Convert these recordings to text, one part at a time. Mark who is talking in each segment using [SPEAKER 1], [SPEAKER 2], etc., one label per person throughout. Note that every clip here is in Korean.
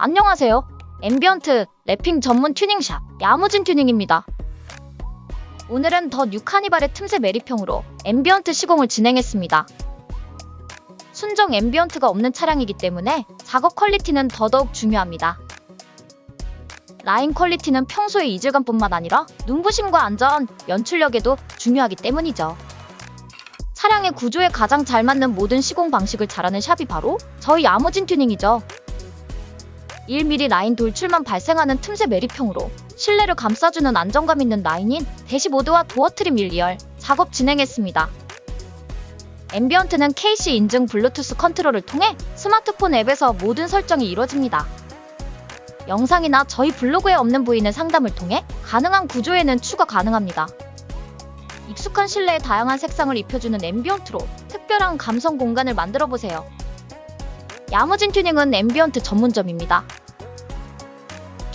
[SPEAKER 1] 안녕하세요. 앰비언트 랩핑 전문 튜닝샵 야무진 튜닝입니다. 오늘은 더 뉴카니발의 틈새 매립형으로 앰비언트 시공을 진행했습니다. 순정 앰비언트가 없는 차량이기 때문에 작업 퀄리티는 더더욱 중요합니다. 라인 퀄리티는 평소의 이질감뿐만 아니라 눈부심과 안전, 연출력에도 중요하기 때문이죠. 차량의 구조에 가장 잘 맞는 모든 시공 방식을 잘하는 샵이 바로 저희 야무진 튜닝이죠. 1mm 라인 돌출만 발생하는 틈새 매립형으로 실내를 감싸주는 안정감 있는 라인인 대시보드와 도어 트림 1리얼 작업 진행했습니다. 앰비언트는 KC 인증 블루투스 컨트롤을 통해 스마트폰 앱에서 모든 설정이 이루어집니다. 영상이나 저희 블로그에 없는 부위는 상담을 통해 가능한 구조에는 추가 가능합니다. 익숙한 실내에 다양한 색상을 입혀주는 앰비언트로 특별한 감성 공간을 만들어 보세요. 야무진 튜닝은 앰비언트 전문점입니다.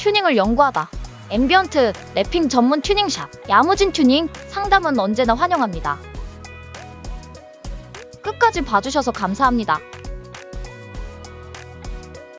[SPEAKER 1] 튜닝을 연구하다. 앰비언트 랩핑 전문 튜닝샵. 야무진 튜닝 상담은 언제나 환영합니다. 끝까지 봐주셔서 감사합니다.